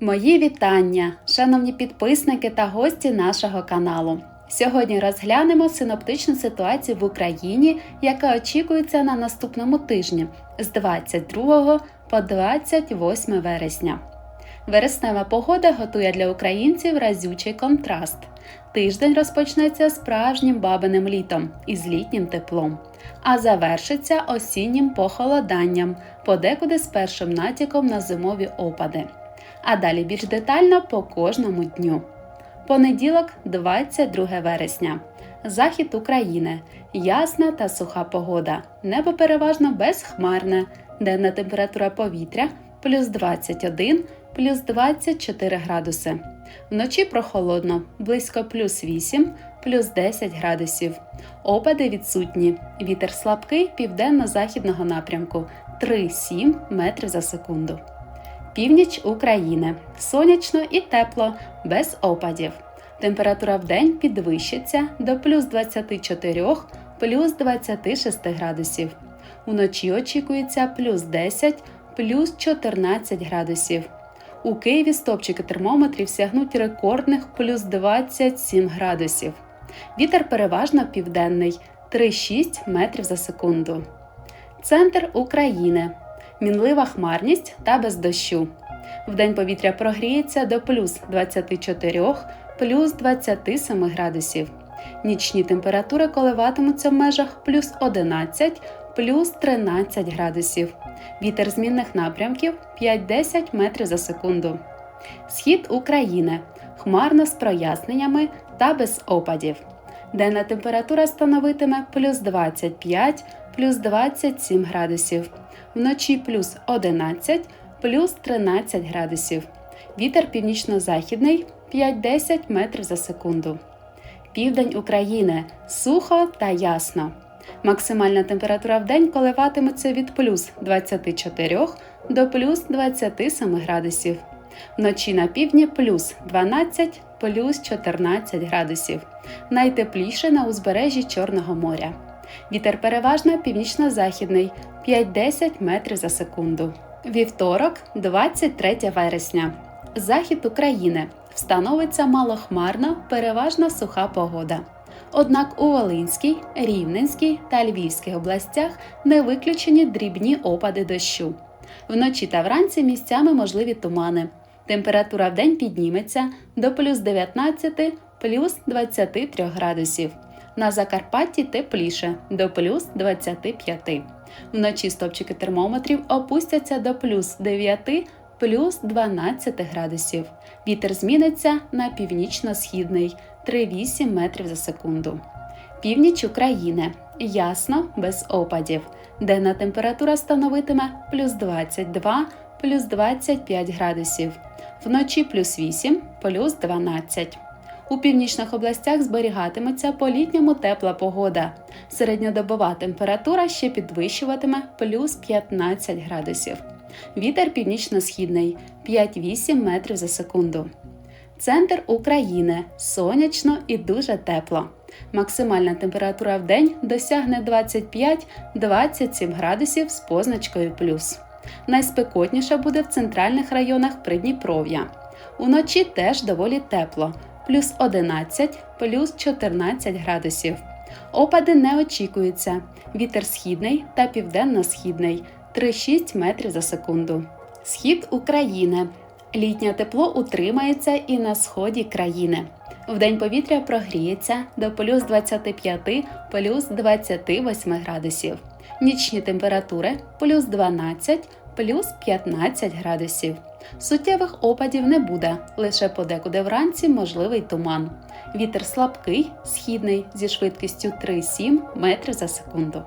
Мої вітання, шановні підписники та гості нашого каналу. Сьогодні розглянемо синоптичну ситуацію в Україні, яка очікується на наступному тижні з 22 по 28 вересня. Вереснева погода готує для українців разючий контраст. Тиждень розпочнеться справжнім бабиним літом із літнім теплом, а завершиться осіннім похолоданням, подекуди з першим натяком на зимові опади. А далі більш детально по кожному дню. Понеділок, 22 вересня. Захід України. Ясна та суха погода. Небо переважно безхмарне. Денна температура повітря плюс 21, плюс 24 градуси. Вночі прохолодно, близько плюс 8, плюс 10 градусів. Опади відсутні. Вітер слабкий південно-західного напрямку 3-7 метрів за секунду. Північ України. Сонячно і тепло, без опадів. Температура в день підвищиться до плюс 24, плюс 26 градусів. Уночі очікується плюс 10, плюс 14 градусів. У Києві стопчики термометрів сягнуть рекордних плюс 27 градусів. Вітер переважно південний 3-6 метрів за секунду. Центр України. Мінлива хмарність та без дощу. Вдень повітря прогріється до плюс 24, плюс 27 градусів. Нічні температури коливатимуться в межах плюс 11, плюс 13 градусів. Вітер змінних напрямків 5-10 метрів за секунду. Схід України. Хмарно з проясненнями та без опадів. Денна температура становитиме плюс 25, плюс 27 градусів. Вночі плюс 11, плюс 13 градусів. Вітер північно-західний 5-10 метрів за секунду. Південь України сухо та ясно. Максимальна температура в день коливатиметься від плюс 24 до плюс 27 градусів. Вночі на півдні плюс 12, плюс 14 градусів. Найтепліше на узбережжі Чорного моря. Вітер переважно північно-західний 5-10 метрів за секунду. Вівторок, 23 вересня. Захід України. Встановиться малохмарна, переважно суха погода. Однак у Волинській, Рівненській та Львівських областях не виключені дрібні опади дощу. Вночі та вранці місцями можливі тумани. Температура в день підніметься до плюс 19 плюс 23 градусів. На Закарпатті тепліше до плюс 25. Вночі стопчики термометрів опустяться до плюс 9 плюс 12 градусів. Вітер зміниться на північно-східний 3,8 метрів за секунду. Північ України ясно, без опадів. Денна температура становитиме плюс 22, плюс 25 градусів. Вночі плюс 8, плюс 12. У північних областях зберігатиметься по літньому тепла погода. Середньодобова температура ще підвищуватиме плюс 15 градусів. Вітер північно-східний 5-8 метрів за секунду. Центр України сонячно і дуже тепло. Максимальна температура в день досягне 25-27 градусів з позначкою плюс. Найспекотніше буде в центральних районах Придніпров'я. Уночі теж доволі тепло плюс 11, плюс 14 градусів. Опади не очікуються. Вітер східний та південно-східний 3-6 метрів за секунду. Схід України. Літнє тепло утримається і на сході країни. Вдень повітря прогріється до плюс 25 плюс 28 градусів. Нічні температури плюс 12 плюс 15 градусів. Суттєвих опадів не буде, лише подекуди вранці можливий туман. Вітер слабкий, східний зі швидкістю 3-7 метрів за секунду.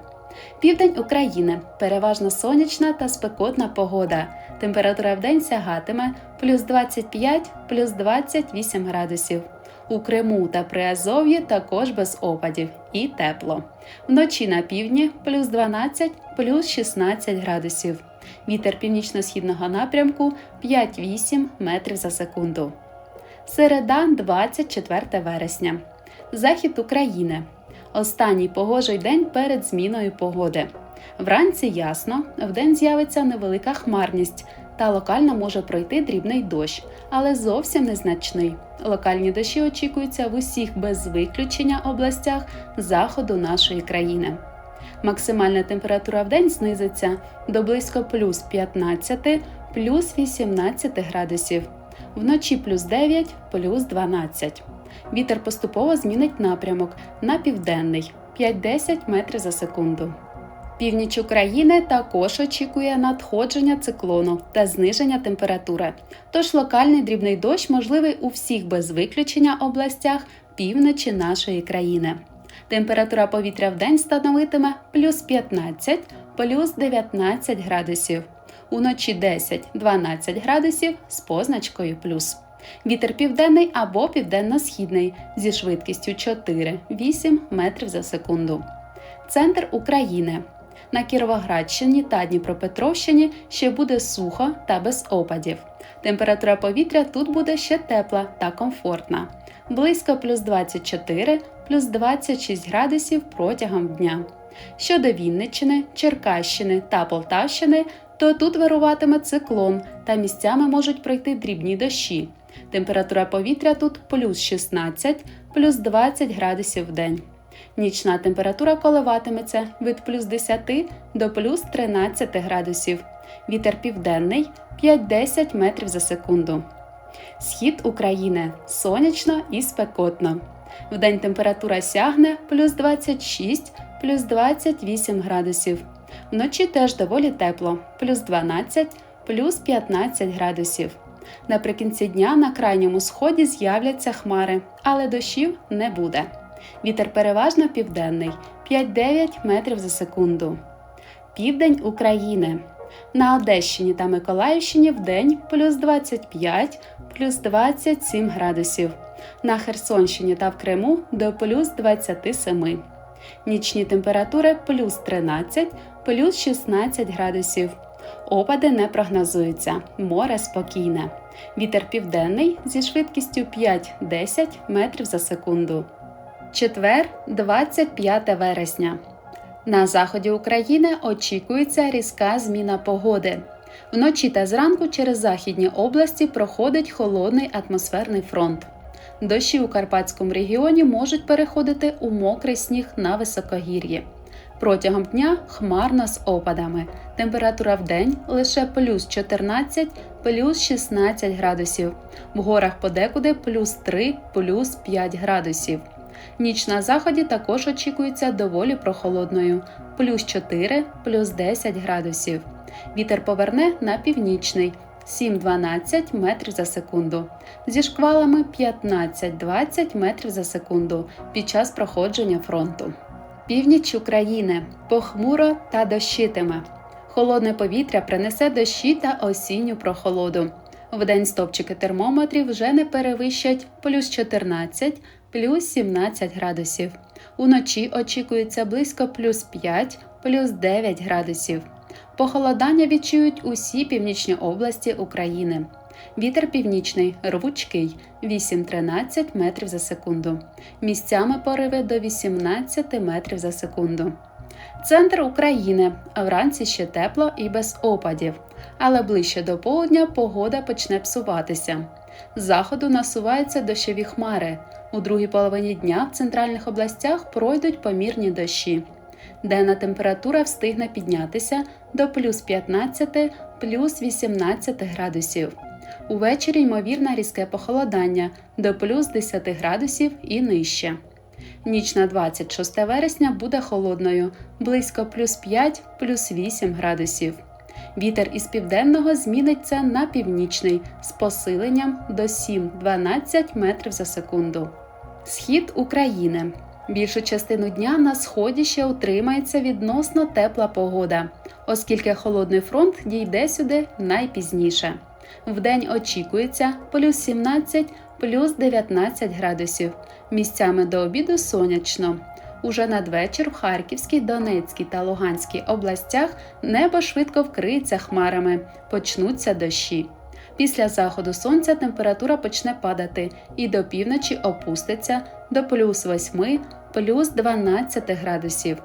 Південь України переважно сонячна та спекотна погода. Температура в день сягатиме плюс 25 плюс 28 градусів. У Криму та Приазов'ї також без опадів і тепло. Вночі на півдні плюс 12 плюс 16 градусів. Вітер північно-східного напрямку 5-8 метрів за секунду. Середа, 24 вересня. Захід України. Останній погожий день перед зміною погоди. Вранці ясно, вдень з'явиться невелика хмарність та локально може пройти дрібний дощ, але зовсім незначний. Локальні дощі очікуються в усіх без виключення областях заходу нашої країни. Максимальна температура в день знизиться до близько плюс 15, плюс 18 градусів, вночі плюс 9, плюс 12. Вітер поступово змінить напрямок на південний 5-10 метрів за секунду. Північ України також очікує надходження циклону та зниження температури. Тож локальний дрібний дощ можливий у всіх без виключення областях півночі нашої країни. Температура повітря в день становитиме плюс 15, плюс 19 градусів. Уночі 10-12 градусів з позначкою плюс. Вітер південний або південно-східний зі швидкістю 4-8 метрів за секунду. Центр України. На Кіровоградщині та Дніпропетровщині ще буде сухо та без опадів. Температура повітря тут буде ще тепла та комфортна. Близько плюс 24, плюс 26 градусів протягом дня. Щодо Вінниччини, Черкащини та Полтавщини, то тут вируватиме циклон та місцями можуть пройти дрібні дощі. Температура повітря тут плюс 16, плюс 20 градусів в день. Нічна температура коливатиметься від плюс 10 до плюс 13 градусів. Вітер південний 5-10 метрів за секунду. Схід України сонячно і спекотно. Вдень температура сягне плюс 26, плюс 28 градусів. Вночі теж доволі тепло, плюс 12, плюс 15 градусів. Наприкінці дня на крайньому сході з'являться хмари, але дощів не буде. Вітер переважно південний 5-9 метрів за секунду. Південь України. На Одещині та Миколаївщині вдень плюс 25, плюс 27 градусів. На Херсонщині та в Криму до плюс 27. Нічні температури плюс 13, плюс 16 градусів. Опади не прогнозуються, море спокійне. Вітер південний зі швидкістю 5-10 метрів за секунду. Четвер, 25 вересня. На заході України очікується різка зміна погоди. Вночі та зранку через західні області проходить холодний атмосферний фронт. Дощі у Карпатському регіоні можуть переходити у мокрий сніг на високогір'ї. Протягом дня хмарно з опадами. Температура в день лише плюс 14, плюс 16 градусів. В горах подекуди плюс 3, плюс 5 градусів. Ніч на заході також очікується доволі прохолодною плюс 4, плюс 10 градусів. Вітер поверне на північний 7-12 метрів за секунду. Зі шквалами 15-20 метрів за секунду під час проходження фронту. Північ України похмуро та дощитиме. Холодне повітря принесе дощі та осінню прохолоду. Вдень стопчики термометрів вже не перевищать плюс 14, плюс 17 градусів. Уночі очікується близько плюс 5, плюс 9 градусів. Похолодання відчують усі північні області України. Вітер північний, рвучкий 8-13 метрів за секунду. Місцями пориви до 18 метрів за секунду. Центр України. Вранці ще тепло і без опадів, але ближче до полудня погода почне псуватися. З заходу насуваються дощові хмари. У другій половині дня в центральних областях пройдуть помірні дощі. Денна температура встигне піднятися до плюс 15 плюс 18 градусів. Увечері ймовірне різке похолодання до плюс 10 градусів і нижче. Ніч на 26 вересня буде холодною, близько плюс 5 плюс 8 градусів. Вітер із південного зміниться на північний з посиленням до 7-12 метрів за секунду. Схід України. Більшу частину дня на сході ще утримається відносно тепла погода, оскільки холодний фронт дійде сюди найпізніше. Вдень очікується плюс 17, плюс 19 градусів. Місцями до обіду сонячно. Уже надвечір в Харківській, Донецькій та Луганській областях небо швидко вкриється хмарами, почнуться дощі. Після заходу сонця температура почне падати і до півночі опуститься до плюс 8, плюс 12 градусів.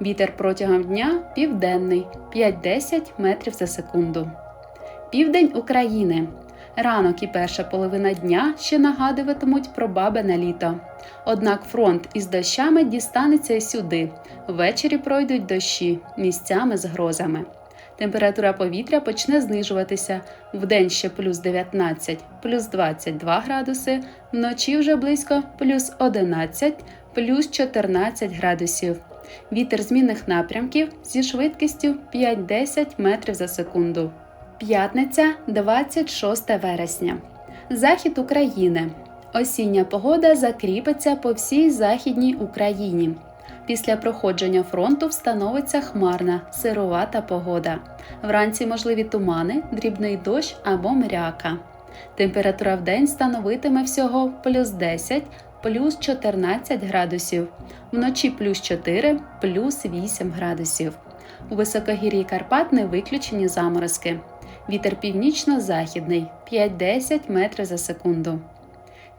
Вітер протягом дня південний 5-10 метрів за секунду. Південь України. Ранок і перша половина дня ще нагадуватимуть про бабине літо. Однак фронт із дощами дістанеться і сюди. Ввечері пройдуть дощі місцями з грозами. Температура повітря почне знижуватися вдень ще плюс 19, плюс 22 градуси, вночі вже близько плюс 11, плюс 14 градусів. Вітер змінних напрямків зі швидкістю 5-10 метрів за секунду. П'ятниця, 26 вересня. Захід України. Осіння погода закріпиться по всій західній Україні. Після проходження фронту встановиться хмарна, сирувата погода. Вранці можливі тумани, дрібний дощ або мряка. Температура в день становитиме всього плюс 10, плюс 14 градусів, вночі плюс 4, плюс 8 градусів. У високогір'ї Карпат не виключені заморозки. Вітер північно-західний 5-10 метрів за секунду.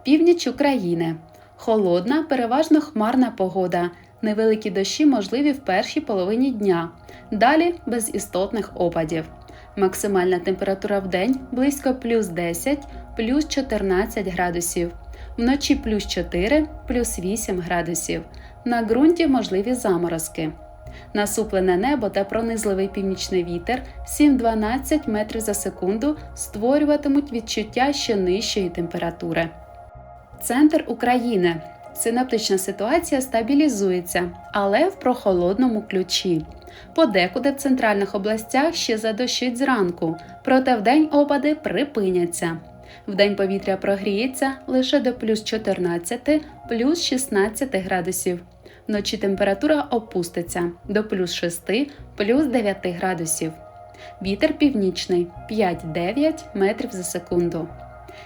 Північ України. Холодна, переважно хмарна погода. Невеликі дощі можливі в першій половині дня. Далі без істотних опадів. Максимальна температура в день близько плюс 10, плюс 14 градусів. Вночі плюс 4, плюс 8 градусів. На ґрунті можливі заморозки. Насуплене небо та пронизливий північний вітер 7-12 метрів за секунду створюватимуть відчуття ще нижчої температури. Центр України. Синаптична ситуація стабілізується, але в прохолодному ключі. Подекуди в центральних областях ще задощить зранку, проте вдень опади припиняться. Вдень повітря прогріється лише до плюс 14, плюс 16 градусів. Вночі температура опуститься до плюс 6, плюс 9 градусів. Вітер північний 5-9 метрів за секунду.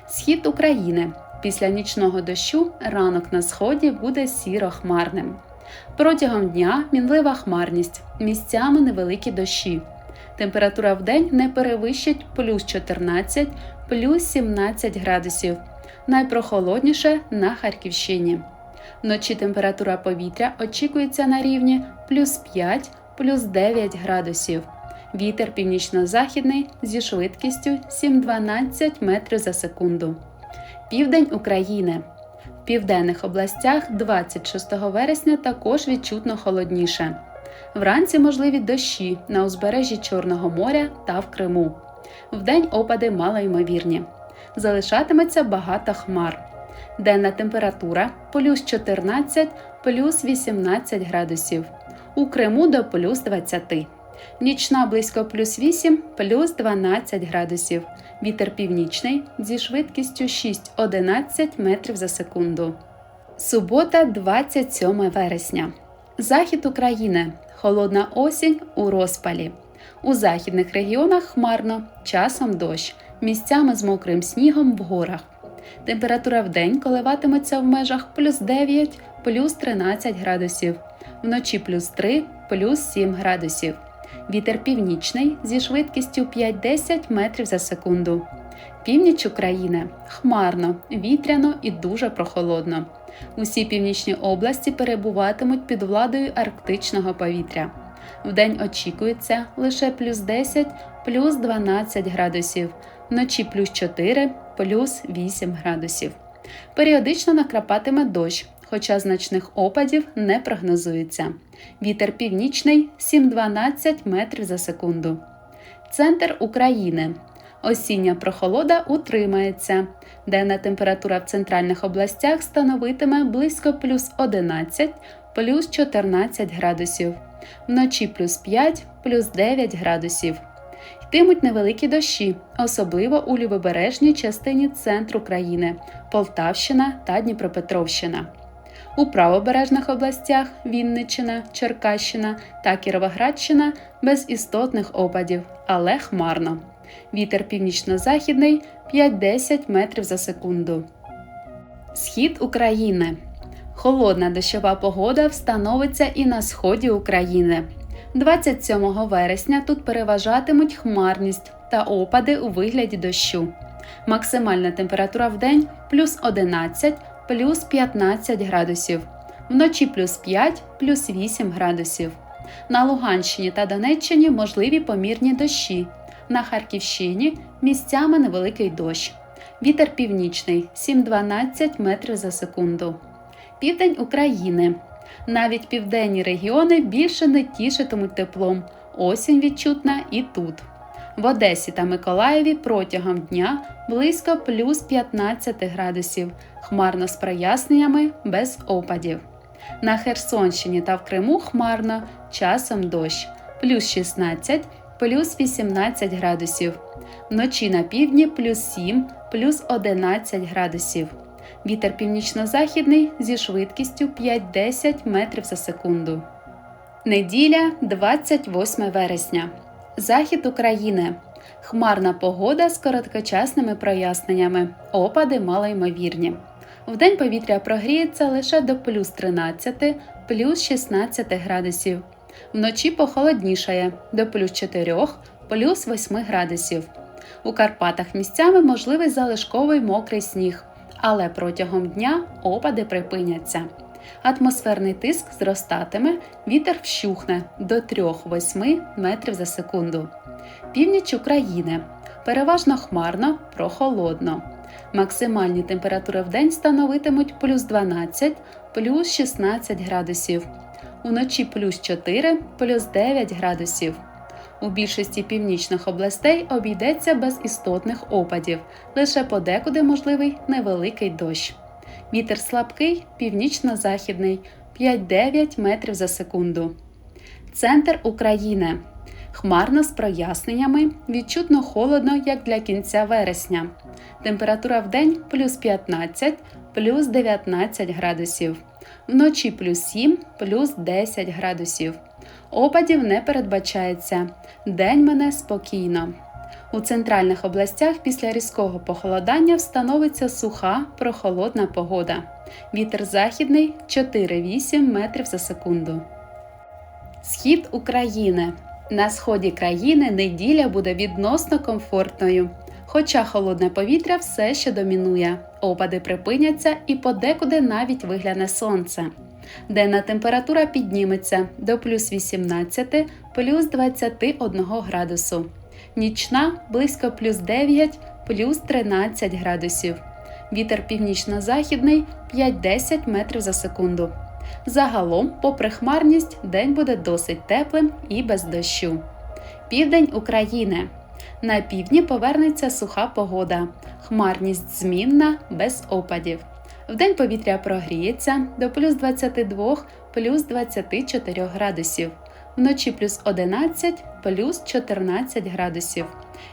Схід України. Після нічного дощу ранок на сході буде сіро-хмарним. Протягом дня мінлива хмарність, місцями невеликі дощі. Температура в день не перевищить плюс 14, плюс 17 градусів. Найпрохолодніше на Харківщині. Вночі температура повітря очікується на рівні плюс 5, плюс 9 градусів. Вітер північно-західний зі швидкістю 7-12 метрів за секунду. Південь України. В південних областях 26 вересня також відчутно холодніше. Вранці можливі дощі на узбережжі Чорного моря та в Криму. Вдень опади малоймовірні. Залишатиметься багато хмар. Денна температура плюс 14 плюс 18 градусів. У Криму до плюс 20. Нічна близько плюс 8 плюс 12 градусів. Вітер північний зі швидкістю 6-11 метрів за секунду. Субота, 27 вересня. Захід України. Холодна осінь у розпалі. У західних регіонах хмарно, часом дощ, місцями з мокрим снігом в горах. Температура в день коливатиметься в межах плюс 9, плюс 13 градусів, вночі плюс 3, плюс 7 градусів. Вітер північний зі швидкістю 5-10 метрів за секунду. Північ України хмарно, вітряно і дуже прохолодно. Усі північні області перебуватимуть під владою арктичного повітря. Вдень очікується лише плюс 10, плюс 12 градусів, вночі плюс 4, плюс 8 градусів. Періодично накрапатиме дощ, хоча значних опадів не прогнозується. Вітер північний 7-12 метрів за секунду. Центр України. Осіння прохолода утримається. Денна температура в центральних областях становитиме близько плюс 11, плюс 14 градусів, вночі плюс 5, плюс 9 градусів. Йтимуть невеликі дощі, особливо у лівобережній частині центру країни Полтавщина та Дніпропетровщина. У правобережних областях Вінниччина, Черкащина та Кіровоградщина без істотних опадів, але хмарно. Вітер північно-західний 5-10 метрів за секунду. Схід України. Холодна дощова погода встановиться і на сході України. 27 вересня тут переважатимуть хмарність та опади у вигляді дощу. Максимальна температура в день плюс 11, плюс 15 градусів, вночі плюс 5, плюс 8 градусів. На Луганщині та Донеччині можливі помірні дощі. На Харківщині місцями невеликий дощ. Вітер північний 7-12 метрів за секунду. Південь України. Навіть південні регіони більше не тішитимуть теплом. Осінь відчутна і тут. В Одесі та Миколаєві протягом дня близько плюс 15 градусів, хмарно з проясненнями без опадів. На Херсонщині та в Криму хмарно, часом дощ, плюс 16, плюс 18 градусів. Вночі на півдні плюс 7, плюс 11 градусів. Вітер північно-західний зі швидкістю 5-10 метрів за секунду. Неділя, 28 вересня. Захід України. Хмарна погода з короткочасними проясненнями. Опади малоймовірні. Вдень повітря прогріється лише до плюс 13, плюс 16 градусів. Вночі похолоднішає до плюс 4, плюс 8 градусів. У Карпатах місцями можливий залишковий мокрий сніг, але протягом дня опади припиняться. Атмосферний тиск зростатиме, вітер вщухне до 3-8 метрів за секунду. Північ України переважно хмарно, прохолодно. Максимальні температури в день становитимуть плюс 12, плюс 16 градусів. Уночі плюс 4, плюс 9 градусів. У більшості північних областей обійдеться без істотних опадів, лише подекуди можливий невеликий дощ. Вітер слабкий, північно-західний 5-9 метрів за секунду. Центр України. Хмарно з проясненнями, відчутно холодно, як для кінця вересня. Температура в день плюс 15, плюс 19 градусів. Вночі плюс 7, плюс 10 градусів. Опадів не передбачається. День мене спокійно. У центральних областях після різкого похолодання встановиться суха прохолодна погода. Вітер західний 4-8 метрів за секунду. Схід України. На сході країни неділя буде відносно комфортною. Хоча холодне повітря все ще домінує, опади припиняться і подекуди навіть вигляне сонце. Денна температура підніметься до плюс 18 плюс 21 градусу. Нічна близько плюс 9 плюс 13 градусів. Вітер північно-західний 5-10 метрів за секунду. Загалом, попри хмарність, день буде досить теплим і без дощу. Південь України. На півдні повернеться суха погода, хмарність змінна без опадів. Вдень повітря прогріється до плюс 22 плюс 24 градусів, вночі плюс 11 плюс 14 градусів.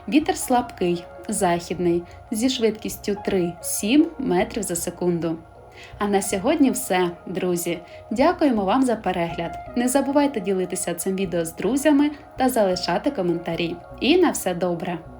Вітер слабкий, західний зі швидкістю 3-7 метрів за секунду. А на сьогодні все, друзі. Дякуємо вам за перегляд. Не забувайте ділитися цим відео з друзями та залишати коментарі. І на все добре!